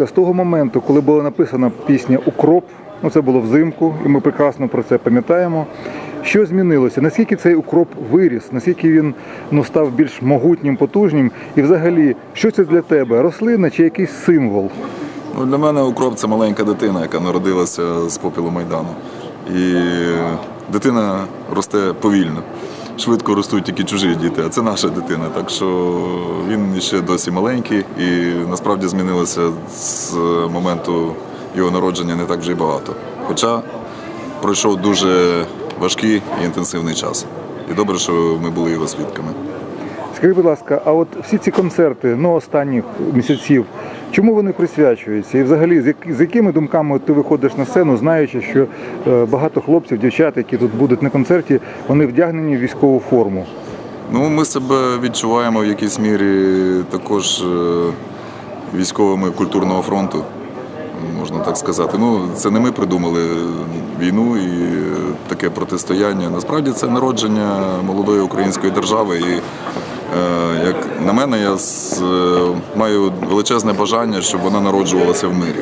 З того моменту, коли була написана пісня Укроп, ну це було взимку, і ми прекрасно про це пам'ятаємо. Що змінилося? Наскільки цей укроп виріс, наскільки він ну, став більш могутнім, потужнім? І взагалі, що це для тебе? Рослина чи якийсь символ? Ну, для мене укроп це маленька дитина, яка народилася з попілу Майдану. І дитина росте повільно. Швидко ростуть тільки чужі діти, а це наша дитина. Так що він ще досі маленький і насправді змінилося з моменту його народження не так вже й багато. Хоча пройшов дуже важкий і інтенсивний час. І добре, що ми були його свідками. Скажи, будь ласка, а от всі ці концерти ну, останніх місяців, чому вони присвячуються? І взагалі, з, як- з якими думками ти виходиш на сцену, знаючи, що е, багато хлопців, дівчат, які тут будуть на концерті, вони вдягнені в військову форму? Ну, ми себе відчуваємо в якійсь мірі також е, військовими культурного фронту, можна так сказати. Ну, це не ми придумали війну і е, таке протистояння. Насправді це народження молодої української держави. І мене, я е, маю величезне бажання, щоб вона народжувалася в мирі.